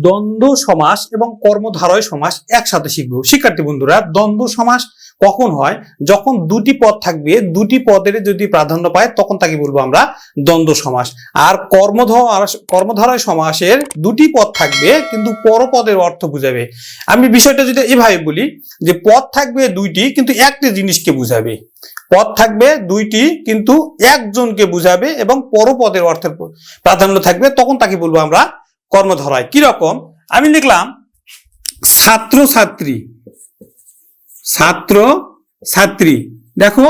দ্বন্দ্ব সমাস এবং কর্মধারয় সমাস একসাথে শিখব। শিক্ষার্থী বন্ধুরা, দ্বন্দ্ব সমাস কখন হয়? যখন দুটি পদ থাকবে, দুটি পদের যদি প্রাধান্য পায়, তখন তাকে বলব আমরা দ্বন্দ্ব সমাস। আর কর্মধার কর্মধারয় সমাসের দুটি পদ থাকবে, কিন্তু পরপদের অর্থ বুঝাবে। আমি বিষয়টা যদি এভাবে বলি, যে পদ থাকবে দুইটি, কিন্তু একটি জিনিসকে বুঝাবে। পদ থাকবে দুইটি, কিন্তু একজনকে বুঝাবে এবং পরপদের অর্থের প্রাধান্য থাকবে, তখন তাকে বলব আমরা কর্মধরায় কীরকম আমি লিখলাম ছাত্র ছাত্রী ছাত্র ছাত্রী দেখো,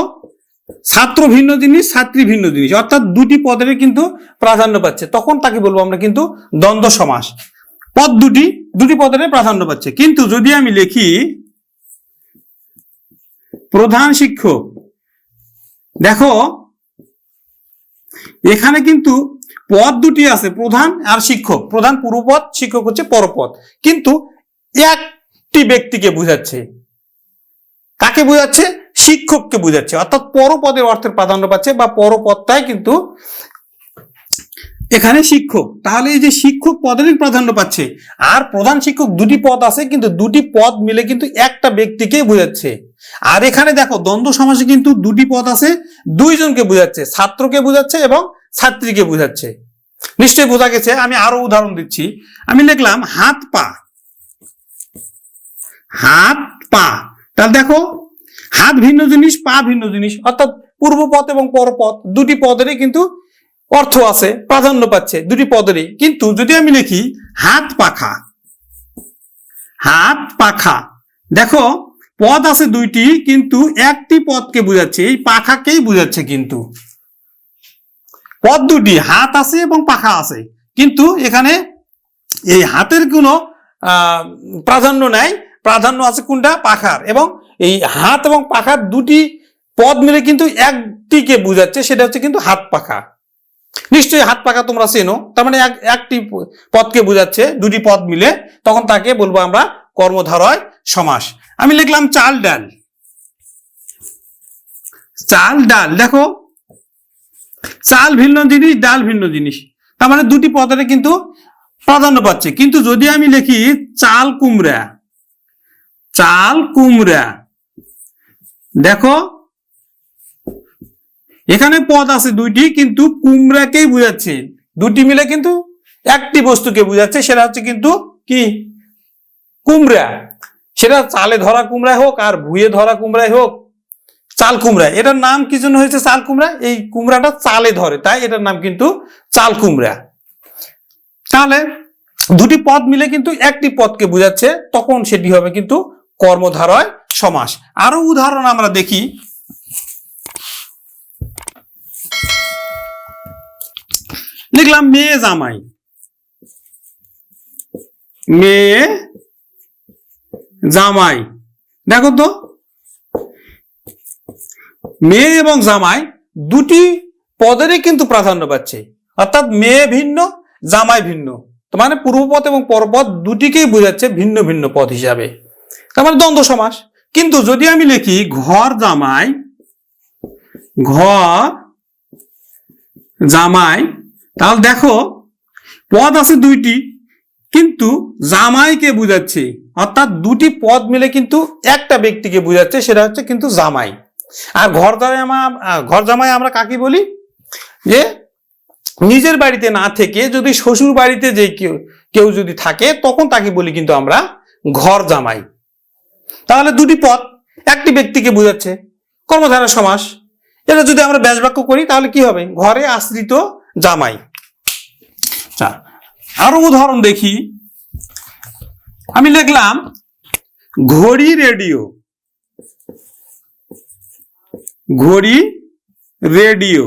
ছাত্র ভিন্ন জিনিস, ছাত্রী ভিন্ন জিনিস। অর্থাৎ দুটি পদের কিন্তু প্রাধান্য পাচ্ছে। তখন তাকে বলব আমরা কিন্তু দ্বন্দ্ব সমাস। পদ দুটি দুটি পদের প্রাধান্য পাচ্ছে। কিন্তু যদি আমি লিখি, প্রধান শিক্ষক, দেখো, এখানে কিন্তু পদ দুটি আছে, প্রধান আর শিক্ষক। প্রধান পূর্বপদ, শিক্ষক হচ্ছে পরপদ। কিন্তু একটি ব্যক্তিকে বুঝাচ্ছে। কাকে বোঝাচ্ছে? শিক্ষককে বোঝাচ্ছে। অর্থাৎ পরপদের অর্থের প্রাধান্য পাচ্ছে বা পরপদটাই কিন্তু এখানে শিক্ষক। তাহলে এই যে শিক্ষক পদেরই প্রাধান্য পাচ্ছে, আর প্রধান শিক্ষক দুটি পদ আছে, কিন্তু দুটি পদ মিলে কিন্তু একটা ব্যক্তিকে বোঝাচ্ছে। আর এখানে দেখো, দ্বন্দ্ব সমাসে কিন্তু দুটি পদ আছে, দুইজনকে বোঝাচ্ছে, ছাত্রকে বোঝাচ্ছে এবং ছাত্রীকে বোঝাচ্ছে। নিশ্চয়ই বোঝা গেছে, আমি আরও উদাহরণ দিচ্ছি। আমি লিখলাম, হাত পা। হাত পা। তাহলে দেখো, হাত ভিন্ন জিনিস, পা ভিন্ন জিনিস। অর্থাৎ পূর্বপদ এবং পরপদ দুটি পদেরই কিন্তু অর্থ আছে, প্রাধান্য পাচ্ছে, দুটি পদেরই। কিন্তু যদি আমি লিখি, হাত পাখা। হাত পাখা। দেখো, পদ আছে দুইটি, কিন্তু একটি পদকে বোঝাচ্ছে, এই পাখাকেই বোঝাচ্ছে কিন্তু। পদ দুটি, হাত আছে এবং পাখা আছে। কিন্তু এখানে এই হাতের কোনো প্রাধান্য নাই। প্রাধান্য আছে কোনটা? পাখার। এবং এই হাত এবং পাখার দুটি পদ মিলে কিন্তু একটিকে বোঝাচ্ছে, সেটা হচ্ছে কিন্তু হাত পাখা। নিশ্চয়ই হাত পাখা তোমরা চেনো। তার মানে এক- একটি পদকে বোঝাচ্ছে, দুটি পদ মিলে। তখন তাকে বলব আমরা কর্মধারয় সমাস। আমি লিখলাম চাল ডাল। চাল ডাল, দেখো চাল ভিন্ন জিনিস, ডাল ভিন্ন জিনিস। তার মানে দুটি পদের কিন্তু প্রাধান্য পাচ্ছে। কিন্তু যদি আমি লিখি চাল কুমড়া চাল কুমড়া, দেখো, এখানে পদ আছে দুইটি, কিন্তু কুমড়াকেই বুঝাচ্ছে। দুটি মিলে কিন্তু একটি বস্তুকে বুঝাচ্ছে, সেটা হচ্ছে কিন্তু কি? কুমড়া। সেটা চালে ধরা কুমড়ায় হোক আর ভুয়ে ধরা কুমড়ায় হোক চাল কুমড়া। এটার নাম কি জন্য হয়েছে চাল কুমড়া? এই কুমড়াটা চালে ধরে, তাই? এটার নাম কিন্তু চাল কুমড়া। তাহলে দুটি পদ মিলে কিন্তু একটি পদকে বোঝাচ্ছে, তখন সেটি হবে কিন্তু কর্মধারয় সমাস। আরও উদাহরণ আমরা দেখি। লিখলাম মেয়ে জামাই। মেয়ে জামাই। দেখো তো মেয়ে এবং জামাই দুটি পদেরই কিন্তু প্রাধান্য পাচ্ছে। অর্থাৎ মেয়ে ভিন্ন, জামাই ভিন্ন। মানে পূর্বপদ এবং পরপদ দুটিকেই বোঝাচ্ছে ভিন্ন ভিন্ন পদ হিসাবে। তার মানে দ্বন্দ্ব সমাস। কিন্তু যদি আমি লিখি ঘর জামাই ঘর জামাই, তাহলে দেখো পদ আছে দুইটি, কিন্তু জামাইকে বুঝাচ্ছে। অর্থাৎ দুটি পদ মিলে কিন্তু একটা ব্যক্তিকে বুঝাচ্ছে, সেটা হচ্ছে কিন্তু জামাই। আর ঘর জামাই ঘর জামাই আমরা কাকে বলি? যে নিজের বাড়িতে না থেকে যদি শ্বশুর বাড়িতে যে কেউ কেউ যদি থাকে, তখন তাকে বলি কিন্তু আমরা ঘর জামাই। তাহলে দুটি পথ। একটি ব্যক্তিকে বোঝাচ্ছে, কর্মধারা সমাস। এটা যদি আমরা ব্যাস বাক্য করি, তাহলে কি হবে? ঘরে আশ্রিত জামাই। আচ্ছা আরও উদাহরণ দেখি। আমি লিখলাম, ঘড়ি রেডিও। ঘড়ি, রেডিও।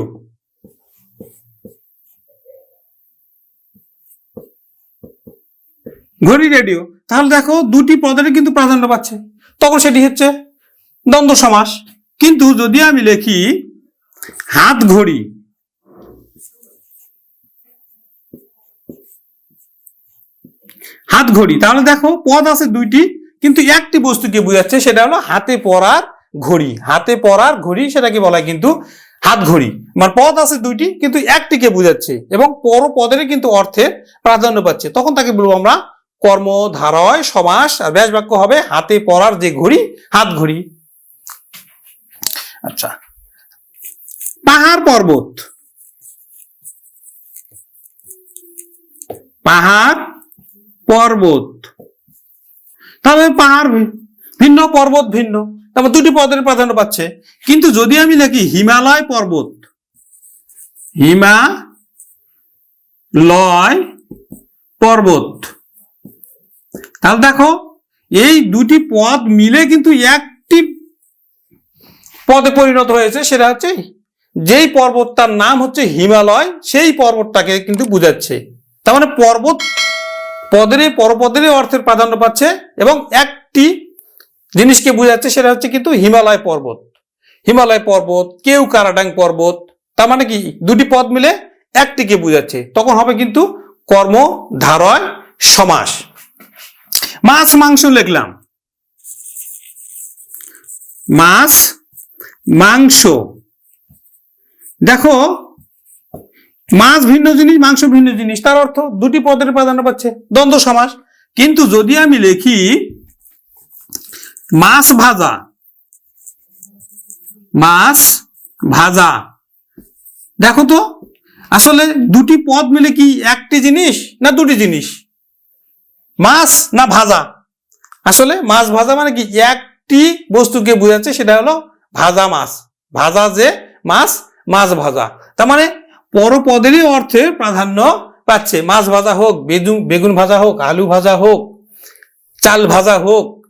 ঘড়ি, রেডিও। তাহলে দেখো, দুটি পদের কিন্তু প্রাধান্য পাচ্ছে। তখন সেটি হচ্ছে দ্বন্দ্ব সমাস। কিন্তু যদি আমি লিখি, হাত ঘড়ি হাত ঘড়ি, তাহলে দেখো, পদ আছে দুইটি, কিন্তু একটি বস্তুকে বোঝাচ্ছে, সেটা হলো হাতে পরার ঘড়ি। হাতে পরার ঘড়ি সেটাকে বলা কিন্তু হাত ঘড়ি। মানে পদ আছে দুইটি, কিন্তু একটিকে বোঝাচ্ছে এবং পর পদের কিন্তু অর্থে প্রাধান্য পাচ্ছে। তখন তাকে বলব আমরা কর্মধারয় সমাস আর ব্যাস বাক্য হবে হাতে পরার যে ঘড়ি, হাত ঘড়ি। আচ্ছা। পাহাড় পর্বত। পাহাড় পর্বত। তাহলে পাহাড় ভিন্ন পর্বত ভিন্ন। তারপর দুটি পদের প্রাধান্য পাচ্ছে। কিন্তু যদি আমি লিখি হিমালয় পর্বত হিমালয় পর্বত, তাহলে দেখো, এই দুটি পদ মিলে কিন্তু একটি পদে পরিণত হয়েছে, সেটা হচ্ছে যেই পর্বতটার নাম হচ্ছে হিমালয়, সেই পর্বতটাকে কিন্তু বুঝাচ্ছে। তার মানে পর্বত পদের পরপদের অর্থের প্রাধান্য পাচ্ছে এবং একটি জিনিসকে বোঝাচ্ছে সেটা হচ্ছে কিন্তু হিমালয় পর্বত। হিমালয় পর্বত, কেউ কারাডাং পর্বত, তার মানে কি? দুটি পদ মিলে একটিকে বোঝাচ্ছে। তখন হবে কিন্তু কর্ম, ধারয়, সমাস। মাছ, মাংস লিখলাম। মাছ, মাংস। দেখো, মাছ ভিন্ন জিনিস, মাংস ভিন্ন জিনিস। তার অর্থ দুটি পদের প্রাধান্য পাচ্ছে। দ্বন্দ্ব, সমাস। কিন্তু যদি আমি লিখি মাছ ভাজা। মাছ ভাজা। দেখো তো, আসলে দুটি পদ মিলে কি একটি জিনিস না দুটি জিনিস? মাছ না ভাজা? আসলে মাছ ভাজা মানে কি? একটি বস্তুকে বোঝাচ্ছে, সেটা হলো ভাজা মাছ। ভাজা যে মাছ মাছ ভাজা। তার মানে পরপদেরই অর্থে প্রাধান্য পাচ্ছে। মাছ ভাজা হোক বেগুন বেগুন ভাজা হোক, আলু ভাজা হোক, চাল ভাজা হোক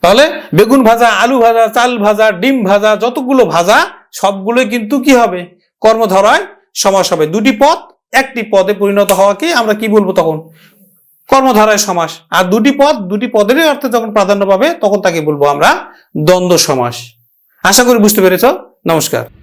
তাহলে বেগুন ভাজা, আলু ভাজা, চাল ভাজা, ডিম ভাজা, যতগুলো ভাজা, সবগুলোই কিন্তু কি হবে? কর্মধারায় সমাস হবে। দুটি পদ, একটি পদে পরিণত হওয়াকে আমরা কি বলব তখন? কর্মধারায় সমাস। আর দুটি পদ, দুটি পদেরই অর্থে যখন প্রাধান্য পাবে, তখন তাকে বলব আমরা দ্বন্দ্ব সমাস। আশা করি বুঝতে পেরেছ। নমস্কার।